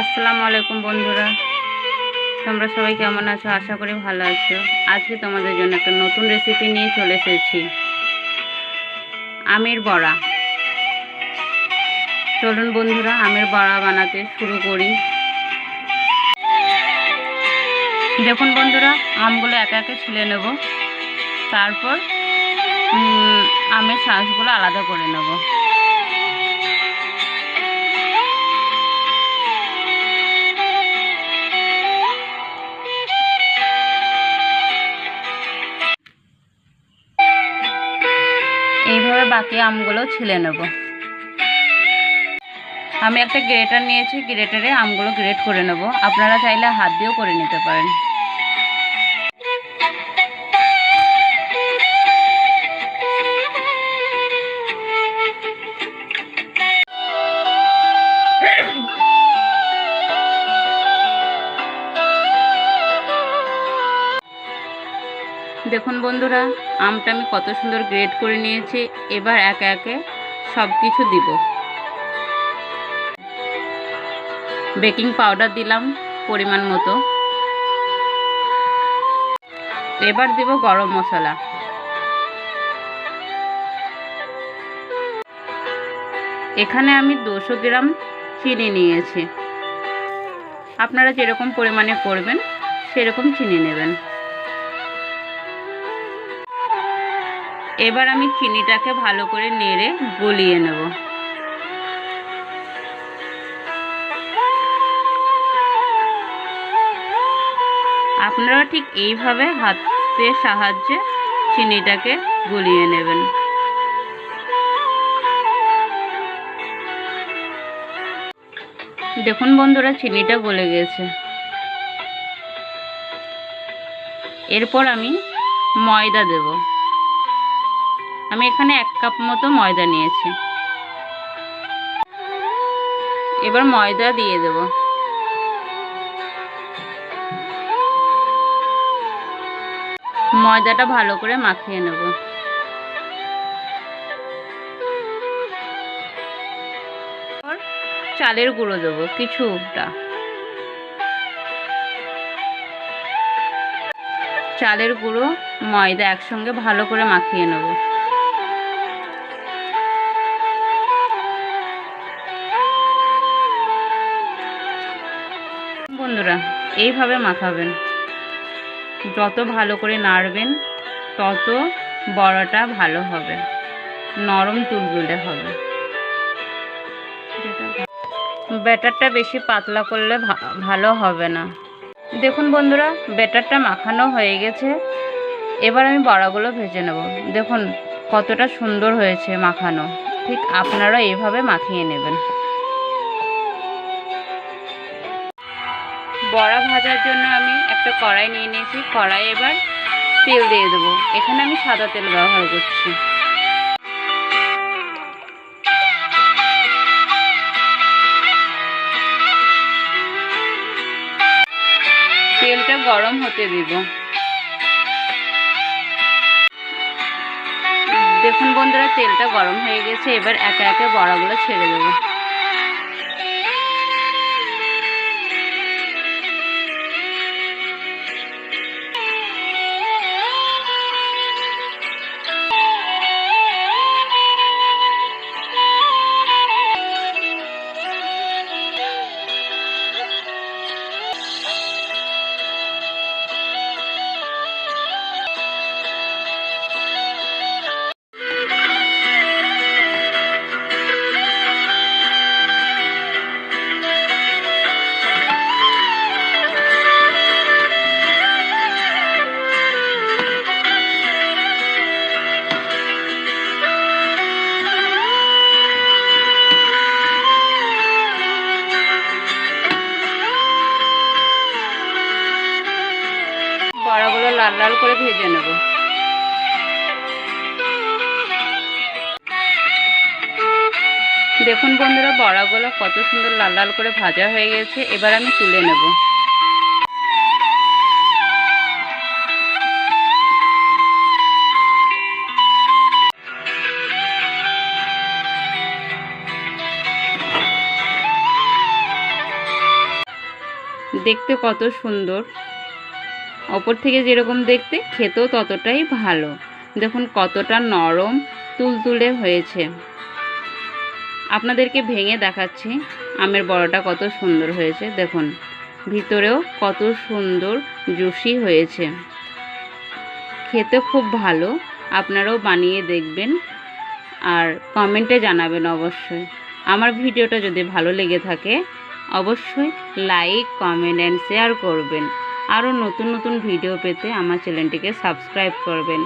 আসসালামু আলাইকুম বন্ধুরা। তোমরা সবাই কেমন আছো? আশা করি ভালো আছো। আজকে তোমাদের জন্য একটা নতুন রেসিপি নিয়ে চলে এসেছি। আমের বড়া। চলুন বন্ধুরা, আমের বড়া বানাতে শুরু করি। দেখুন বন্ধুরা, আমগুলো একে একে ছিলে নেব। তারপর আমের শাঁসগুলো আলাদা করে নেব। বাকি আমগুলো ছিলে নেব। আমি একটা গ্রেটার নিয়েছি, গ্রেটারে আমগুলো গ্রেট করে নেব। আপনারা চাইলে হাত দিয়েও করে নিতে পারেন। দেখুন বন্ধুরা, আমটা আমি কত সুন্দর গ্রেড করে নিয়েছি। এবার একে একে সব কিছু দিব। বেকিং পাউডার দিলাম পরিমাণ মতো। এবার দেব গরম মশলা। এখানে আমি দুশো গ্রাম চিনি নিয়েছি। আপনারা যেরকম পরিমাণে করবেন, সেরকম চিনি নেবেন। এবার আমি চিনিটাকে ভালো করে নেড়ে গলিয়ে নেব। আপনারা ঠিক এইভাবে হাতের সাহায্যে চিনিটাকে গলিয়ে নেবেন। দেখুন বন্ধুরা, চিনিটা গলে গেছে। এরপর আমি ময়দা দেব। আমি এখানে এক কাপ মতো ময়দা নিয়েছি। এবার ময়দা দিয়ে দেব। ময়দাটা ভালো করে মাখিয়ে নেব। চালের গুঁড়ো দেবো কিছুটা। চালের গুঁড়ো ময়দা একসঙ্গে ভালো করে মাখিয়ে নেব। এইভাবে মাখাবেন। যত ভালো করে নাড়বেন, তত বড়াটা ভালো হবে। নরম তুলতুলে হবে। ব্যাটারটা বেশি পাতলা করলে ভালো হবে না। দেখুন বন্ধুরা, ব্যাটারটা মাখানো হয়ে গেছে। এবার আমি বড়াগুলো ভেজে নেব। দেখুন কতটা সুন্দর হয়েছে মাখানো। ঠিক আপনারা এইভাবে মাখিয়ে নেবেন। বড়া ভাজার জন্য আমি একটা কড়াই নিয়ে নিয়েছি। কড়াই এবার তেল দিয়ে দেবো। এখানে আমি সাদা তেল ব্যবহার করছি। তেলটা গরম হতে দিব। দেখুন বন্ধুরা, তেলটা গরম হয়ে গেছে। এবার একে একে বড়াগুলো ছেড়ে দেবো। বড়াগুলো লাল লাল করে ভেজে নেব। দেখুন বন্ধুরা বড়াগুলো কত সুন্দর লাল লাল করে ভাজা হয়ে গেছে। এবার আমি তুলে নেব। দেখতে কত সুন্দর। অপর থেকে যেরকম দেখতে, খেতেও ততটাই ভালো। দেখুন কতটা নরম তুলতুলে হয়েছে। আপনাদেরকে ভেঙে দেখাচ্ছি, আমের বড়াটা কত সুন্দর হয়েছে। দেখুন, ভিতরেও কত সুন্দর জুসি হয়েছে। খেতে খুব ভালো, আপনারাও বানিয়ে দেখবেন আর কমেন্টে জানাবেন অবশ্যই। আমার ভিডিওটা যদি ভালো লেগে থাকে, অবশ্যই লাইক কমেন্ট অ্যান্ড শেয়ার করবেন। আরও নতুন নতুন ভিডিও পেতে আমার চ্যানেলটিকে সাবস্ক্রাইব করবেন।